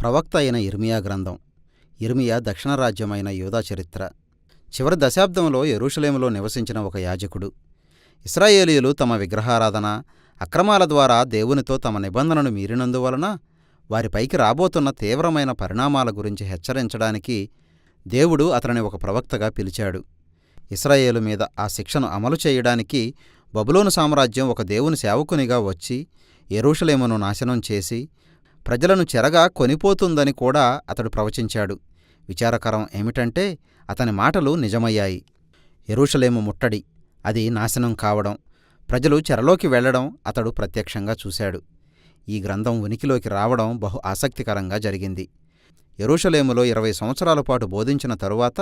ప్రవక్త అయిన ఇర్మియా గ్రంథం ఇర్మియా దక్షిణ రాజ్యమైన యూదా చరిత్ర. చివరి దశాబ్దంలో ఎరుషలేములో నివసించిన ఒక యాజకుడు. ఇస్రాయేలీయులు తమ విగ్రహారాధన అక్రమాల ద్వారా దేవునితో తమ నిబంధనను మీరినందువలన వారిపైకి రాబోతున్న తీవ్రమైన పరిణామాల గురించి హెచ్చరించడానికి దేవుడు అతనిని ఒక ప్రవక్తగా పిలిచాడు. ఇస్రాయేలు మీద ఆ శిక్షను అమలు చేయడానికి బబులోను సామ్రాజ్యం ఒక దేవుని సేవకునిగా వచ్చి ఎరుషలేమును నాశనం చేసి ప్రజలను చెరగా కొనిపోతుందని కూడా అతడు ప్రవచించాడు. విచారకరం ఏమిటంటే అతని మాటలు నిజమయ్యాయి. ఎరుషలేము ముట్టడి అది నాశనం కావడం ప్రజలు చెరలోకి వెళ్ళడం అతడు ప్రత్యక్షంగా చూశాడు. ఈ గ్రంథం ఉనికిలోకి రావడం బహు ఆసక్తికరంగా జరిగింది. ఎరుషలేములో ఇరవై సంవత్సరాల పాటు బోధించిన తరువాత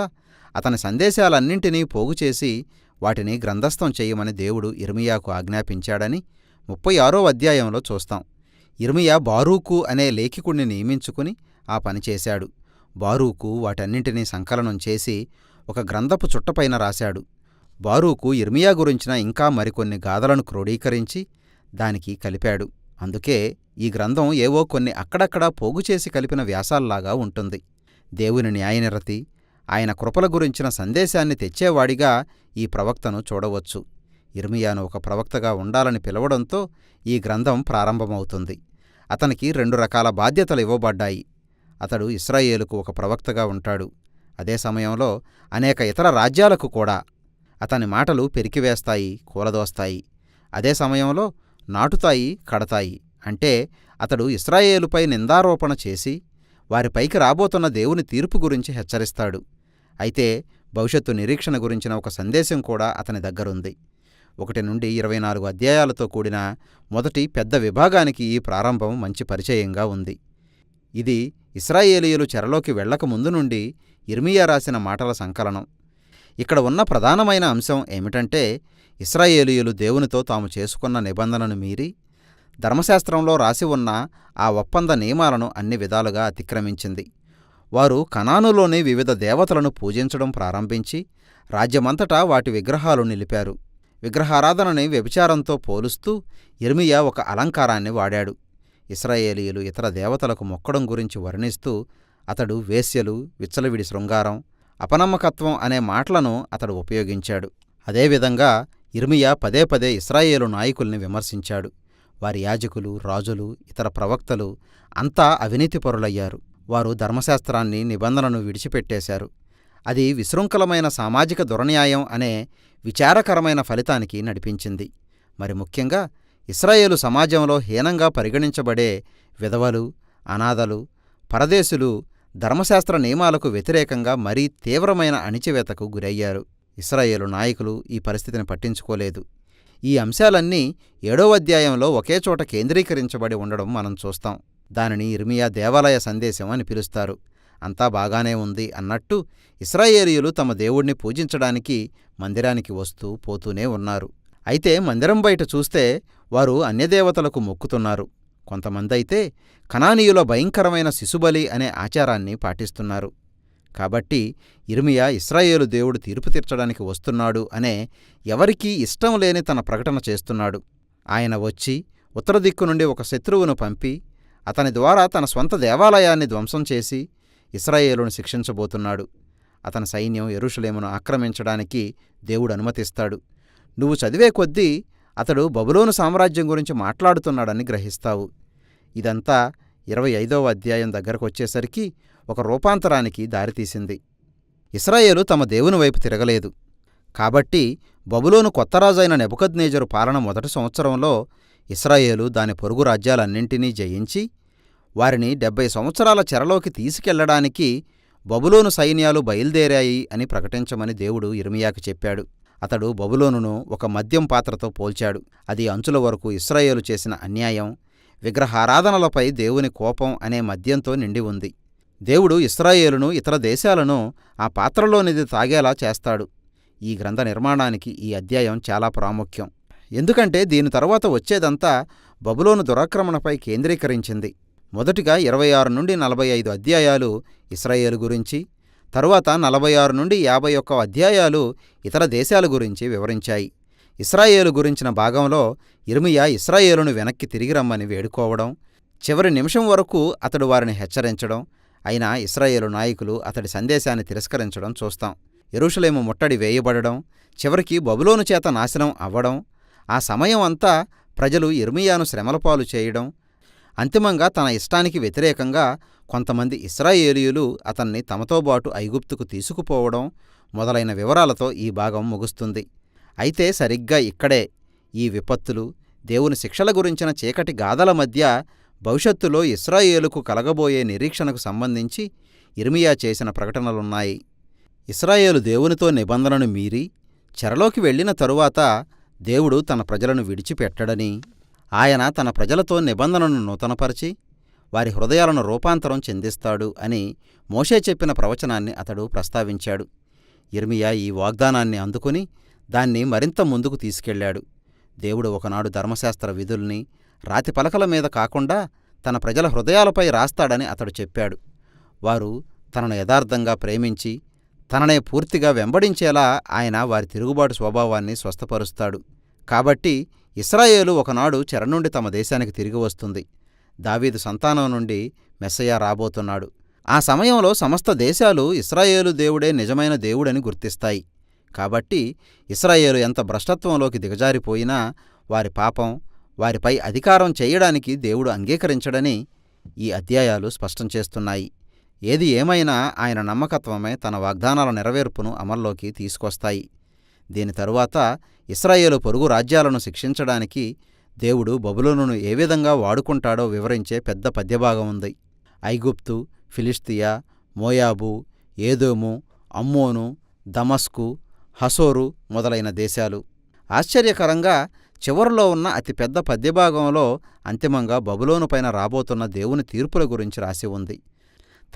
అతని సందేశాలన్నింటినీ పోగుచేసి వాటిని గ్రంథస్థం చేయమని దేవుడు ఇర్మియాకు ఆజ్ఞాపించాడని ముప్పై ఆరో అధ్యాయంలో చూస్తాం. ఇర్మియా బారూకు అనే లేఖికుణ్ణి నియమించుకుని ఆ పనిచేశాడు బారూకు వాటన్నింటినీ సంకలనం చేసి ఒక గ్రంథపు చుట్టపైన రాశాడు. బారూకు ఇర్మియా గురించిన ఇంకా మరికొన్ని గాథలను క్రోడీకరించి దానికి కలిపాడు. అందుకే ఈ గ్రంథం ఏవో కొన్ని అక్కడక్కడా పోగుచేసి కలిపిన వ్యాసాల్లాగా ఉంటుంది. దేవుని న్యాయనిరతి ఆయన కృపల గురించిన సందేశాన్ని తెచ్చేవాడిగా ఈ ప్రవక్తను చూడవచ్చు. ఇర్మియాను ఒక ప్రవక్తగా ఉండాలని పిలవడంతో ఈ గ్రంథం ప్రారంభమవుతుంది. అతనికి రెండు రకాల బాధ్యతలు ఇవ్వబడ్డాయి. అతడు ఇస్రాయేలుకు ఒక ప్రవక్తగా ఉంటాడు. అదే సమయంలో అనేక ఇతర రాజ్యాలకు కూడా అతని మాటలు పెరికివేస్తాయి కూలదోస్తాయి. అదే సమయంలో నాటుతాయి కడతాయి. అంటే అతడు ఇస్రాయేలుపై నిందారోపణ చేసి వారిపైకి రాబోతున్న దేవుని తీర్పు గురించి హెచ్చరిస్తాడు. అయితే భవిష్యత్తు నిరీక్షణ గురించిన ఒక సందేశం కూడా అతని దగ్గరుంది. ఒకటి నుండి ఇరవై నాలుగు అధ్యాయాలతో కూడిన మొదటి పెద్ద విభాగానికి ఈ ప్రారంభం మంచి పరిచయంగా ఉంది. ఇది ఇస్రాయేలీయులు చెరలోకి వెళ్ళకముందు నుండి ఇర్మియా రాసిన మాటల సంకలనం. ఇక్కడ ఉన్న ప్రధానమైన అంశం ఏమిటంటే ఇస్రాయేలీయులు దేవునితో తాము చేసుకున్న నిబంధనను మీరి ధర్మశాస్త్రంలో రాసి ఉన్న ఆ ఒప్పంద నియమాలను అన్ని విధాలుగా అతిక్రమించింది. వారు కనానులోని వివిధ దేవతలను పూజించడం ప్రారంభించి రాజ్యమంతటా వాటి విగ్రహాలు నిలిపారు. విగ్రహారాధనని వ్యభిచారంతో పోలుస్తూ ఇర్మియా ఒక అలంకారాన్ని వాడాడు. ఇస్రాయేలీయులు ఇతర దేవతలకు మొక్కడం గురించి వర్ణిస్తూ అతడు వేశ్యలు విచ్చలవిడి శృంగారం అపనమ్మకత్వం అనే మాటలను అతడు ఉపయోగించాడు. అదేవిధంగా ఇర్మియా పదే పదే ఇస్రాయేలు నాయకుల్ని విమర్శించాడు. వారి యాజకులు రాజులు ఇతర ప్రవక్తలు అంతా అవినీతిపరులయ్యారు వారు ధర్మశాస్త్రాన్ని నిబంధనను విడిచిపెట్టేశారు. అది విశృంఖలమైన సామాజిక దురన్యాయం అనే విచారకరమైన ఫలితానికి నడిపించింది. మరి ముఖ్యంగా ఇస్రాయేలు సమాజంలో హీనంగా పరిగణించబడే విధవలు అనాథలు పరదేశులు ధర్మశాస్త్ర నియమాలకు వ్యతిరేకంగా మరీ తీవ్రమైన అణిచివేతకు గురయ్యారు. ఇస్రాయేలు నాయకులు ఈ పరిస్థితిని పట్టించుకోలేదు. ఈ అంశాలన్నీ ఏడో అధ్యాయంలో ఒకేచోట కేంద్రీకరించబడి ఉండడం మనం చూస్తాం. దానిని ఇర్మియా దేవాలయ సందేశం అని పిలుస్తారు. అంతా బాగానే ఉంది అన్నట్టు ఇస్రాయేలీయులు తమ దేవుణ్ణి పూజించడానికి మందిరానికి వస్తూ పోతూనే ఉన్నారు. అయితే మందిరం బయట చూస్తే వారు అన్యదేవతలకు మొక్కుతున్నారు. కొంతమందైతే కనానీయుల భయంకరమైన శిశుబలి అనే ఆచారాన్ని పాటిస్తున్నారు. కాబట్టి ఇర్మియా ఇస్రాయేలు దేవుడు తీర్పు తీర్చడానికి వస్తున్నాడు అనే ఎవరికీ ఇష్టం లేని తన ప్రకటన చేస్తున్నాడు. ఆయన వచ్చి ఉత్తర దిక్కు నుండి ఒక శత్రువును పంపి అతని ద్వారా తన స్వంత దేవాలయాన్ని ధ్వంసం చేసి ఇస్రాయేలును శిక్షించబోతున్నాడు. అతని సైన్యం ఎరుషులేమును ఆక్రమించడానికి దేవుడు అనుమతిస్తాడు. నువ్వు చదివే కొద్దీ అతడు బబులోను సామ్రాజ్యం గురించి మాట్లాడుతున్నాడని గ్రహిస్తావు. ఇదంతా ఇరవై ఐదవ అధ్యాయం దగ్గరకు వచ్చేసరికి ఒక రూపాంతరానికి దారితీసింది. ఇస్రాయేలు తమ దేవుని వైపు తిరగలేదు. కాబట్టి బబులోను కొత్త రాజైన నెబుకద్నేజరు పాలన మొదటి సంవత్సరంలో ఇస్రాయేలు దాని పొరుగు రాజ్యాలన్నింటినీ జయించి వారిని డెబ్బై సంవత్సరాల చెరలోకి తీసుకెళ్ళడానికి బబులోను సైన్యాలు బయలుదేరాయి అని ప్రకటించమని దేవుడు ఇర్మియాకు చెప్పాడు. అతడు బబులోనును ఒక మద్యం పాత్రతో పోల్చాడు. అది అంచుల వరకు ఇస్రాయేలు చేసిన అన్యాయం విగ్రహారాధనలపై దేవుని కోపం అనే మద్యంతో నిండి ఉంది. దేవుడు ఇస్రాయేలును ఇతర దేశాలను ఆ పాత్రలోనిది తాగేలా చేస్తాడు. ఈ గ్రంథ నిర్మాణానికి ఈ అధ్యాయం చాలా ప్రాముఖ్యం. ఎందుకంటే దీని తరువాత వచ్చేదంతా బబులోను దురాక్రమణపై కేంద్రీకరించింది. మొదటిగా ఇరవై ఆరు నుండి నలభై ఐదు అధ్యాయాలు ఇస్రాయేలు గురించి తరువాత నలభై ఆరు నుండి యాభై ఒక్క అధ్యాయాలు ఇతర దేశాల గురించి వివరించాయి. ఇస్రాయేలు గురించిన భాగంలో ఇర్మియా ఇస్రాయేలును వెనక్కి తిరిగి రమ్మని వేడుకోవడం చివరి నిమిషం వరకు అతడు వారిని హెచ్చరించడం అయినా ఇస్రాయేలు నాయకులు అతడి సందేశాన్ని తిరస్కరించడం చూస్తాం. ఎరుషలేము ముట్టడి వేయబడడం చివరికి బబులోను చేత నాశనం అవ్వడం ఆ సమయం అంతా ప్రజలు ఇర్మియాను శ్రమలపాలు చేయడం అంతిమంగా తన ఇష్టానికి వ్యతిరేకంగా కొంతమంది ఇస్రాయేలీయులు అతన్ని తమతోబాటు ఐగుప్తుకు తీసుకుపోవడం మొదలైన వివరాలతో ఈ భాగం ముగుస్తుంది. అయితే సరిగ్గా ఇక్కడే ఈ విపత్తులు దేవుని శిక్షల గురించిన చీకటి గాథల మధ్య భవిష్యత్తులో ఇస్రాయేలుకు కలగబోయే నిరీక్షణకు సంబంధించి ఇర్మియా చేసిన ప్రకటనలున్నాయి. ఇస్రాయేలు దేవునితో నిబంధనను మీరి చెరలోకి వెళ్ళిన తరువాత దేవుడు తన ప్రజలను విడిచిపెట్టడని ఆయన తన ప్రజలతో నిబంధనను నూతనపరిచి వారి హృదయాలను రూపాంతరం చెందిస్తాడు అని మోషే చెప్పిన ప్రవచనాన్ని అతడు ప్రస్తావించాడు. ఇర్మియా ఈ వాగ్దానాన్ని అందుకుని దాన్ని మరింత ముందుకు తీసుకెళ్ళాడు. దేవుడు ఒకనాడు ధర్మశాస్త్ర విధుల్ని రాతి పలకల మీద కాకుండా తన ప్రజల హృదయాలపై రాస్తాడని అతడు చెప్పాడు. వారు తనను యథార్థంగా ప్రేమించి తననే పూర్తిగా వెంబడించేలా ఆయన వారి తిరుగుబాటు స్వభావాన్ని స్వస్థపరుస్తాడు. కాబట్టి ఇస్రాయేలు ఒకనాడు చెర నుండి తమ దేశానికి తిరిగి వస్తుంది. దావీదు సంతానం నుండి మెస్సయ్య రాబోతున్నాడు. ఆ సమయంలో సమస్త దేశాలు ఇస్రాయేలు దేవుడే నిజమైన దేవుడని గుర్తిస్తాయి. కాబట్టి ఇస్రాయేలు ఎంత భ్రష్టత్వంలోకి దిగజారిపోయినా వారి పాపం వారిపై అధికారం చేయడానికి దేవుడు అంగీకరించడని ఈ అధ్యాయాలు స్పష్టం చేస్తున్నాయి. ఏది ఏమైనా ఆయన నమ్మకత్వమే తన వాగ్దానాల నెరవేర్పును అమల్లోకి తీసుకొస్తాయి. దీని తరువాత ఇస్రాయేలు పొరుగు రాజ్యాలను శిక్షించడానికి దేవుడు బబులోనును ఏ విధంగా వాడుకుంటాడో వివరించే పెద్ద పద్యభాగం ఉంది. ఐగుప్తు ఫిలిస్తియా మోయాబు ఏదోము అమ్మోను దమస్కు హసోరు మొదలైన దేశాలు. ఆశ్చర్యకరంగా చివరిలో ఉన్న అతిపెద్ద పద్యభాగంలో అంతిమంగా బబులోనుపైన రాబోతున్న దేవుని తీర్పుల గురించి రాసి ఉంది.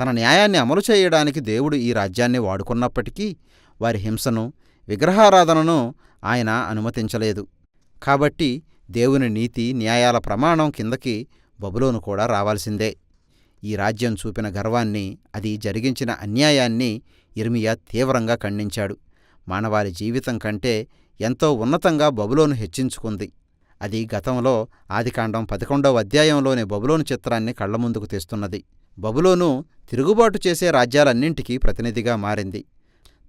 తన న్యాయాన్ని అమలు చేయడానికి దేవుడు ఈ రాజ్యాన్ని వాడుకున్నప్పటికీ వారి హింసను విగ్రహారాధనను ఆయన అనుమతించలేదు. కాబట్టి దేవుని నీతి న్యాయాల ప్రమాణం కిందకి బబులోను కూడా రావాల్సిందే. ఈ రాజ్యం చూపిన గర్వాన్ని అది జరిగించిన అన్యాయాన్ని ఇర్మియా తీవ్రంగా ఖండించాడు. మానవాళి జీవితం కంటే ఎంతో ఉన్నతంగా బబులోను హెచ్చించుకుంది. అది గతంలో ఆదికాండం పదకొండవ అధ్యాయంలోని బబులోను చిత్రాన్ని కళ్ళ ముందుకు తెస్తున్నది. బబులోను తిరుగుబాటు చేసే రాజ్యాలన్నింటికీ ప్రతినిధిగా మారింది.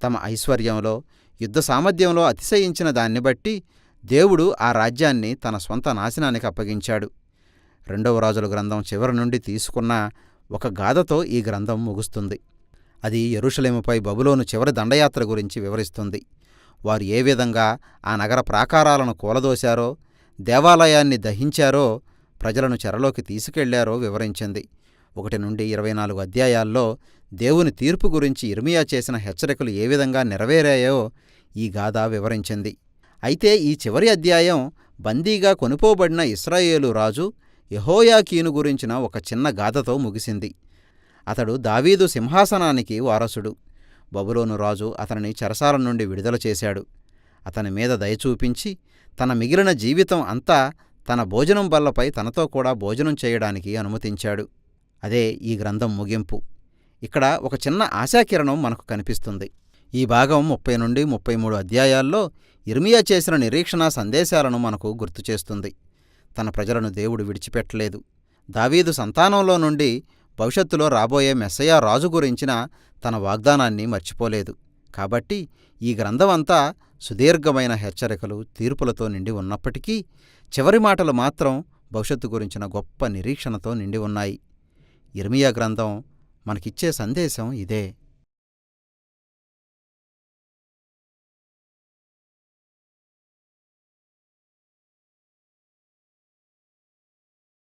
తమ ఐశ్వర్యంలో యుద్ధ సామర్థ్యంలో అతిశయించిన దాన్ని బట్టి దేవుడు ఆ రాజ్యాన్ని తన స్వంత నాశనానికి అప్పగించాడు. రెండవ రాజుల గ్రంథం చివరి నుండి తీసుకున్న ఒక గాథతో ఈ గ్రంథం ముగుస్తుంది. అది ఎరుషలేముపై బబులోను చివరి దండయాత్ర గురించి వివరిస్తుంది. వారు ఏ విధంగా ఆ నగర ప్రాకారాలను కూలదోశారో దేవాలయాన్ని దహించారో ప్రజలను చెరలోకి తీసుకెళ్ళారో వివరించింది. ఒకటి నుండి ఇరవై నాలుగు అధ్యాయాల్లో దేవుని తీర్పు గురించి ఇర్మియా చేసిన హెచ్చరికలు ఏ విధంగా నెరవేరాయో ఈ గాథ వివరించింది. అయితే ఈ చివరి అధ్యాయం బందీగా కొనుపోబడిన ఇస్రాయేలు రాజు యహోయాకీను గురించిన ఒక చిన్న గాథతో ముగిసింది. అతడు దావీదు సింహాసనానికి వారసుడు. బబులోను రాజు అతనిని చెరసాల నుండి విడుదల చేశాడు. అతని మీద దయచూపించి తన మిగిలిన జీవితం అంతా తన భోజనం బల్లపై తనతో కూడా భోజనం చేయడానికి అనుమతించాడు. అదే ఈ గ్రంథం ముగింపు. ఇక్కడ ఒక చిన్న ఆశాకిరణం మనకు కనిపిస్తుంది. ఈ భాగం ముప్పై నుండి ముప్పై మూడు అధ్యాయాల్లో ఇర్మియా చేసిన నిరీక్షణ సందేశాలను మనకు గుర్తుచేస్తుంది తన ప్రజలను దేవుడు విడిచిపెట్టలేదు. దావీదు సంతానంలో నుండి భవిష్యత్తులో రాబోయే మెస్సయా రాజు గురించిన తన వాగ్దానాన్ని మర్చిపోలేదు. కాబట్టి ఈ గ్రంథమంతా సుదీర్ఘమైన హెచ్చరికలు తీర్పులతో నిండి ఉన్నప్పటికీ చివరి మాటలు మాత్రం భవిష్యత్తు గురించిన గొప్ప నిరీక్షణతో నిండి ఉన్నాయి. ఇర్మియా గ్రంథం మనకిచ్చే సందేశం ఇదే.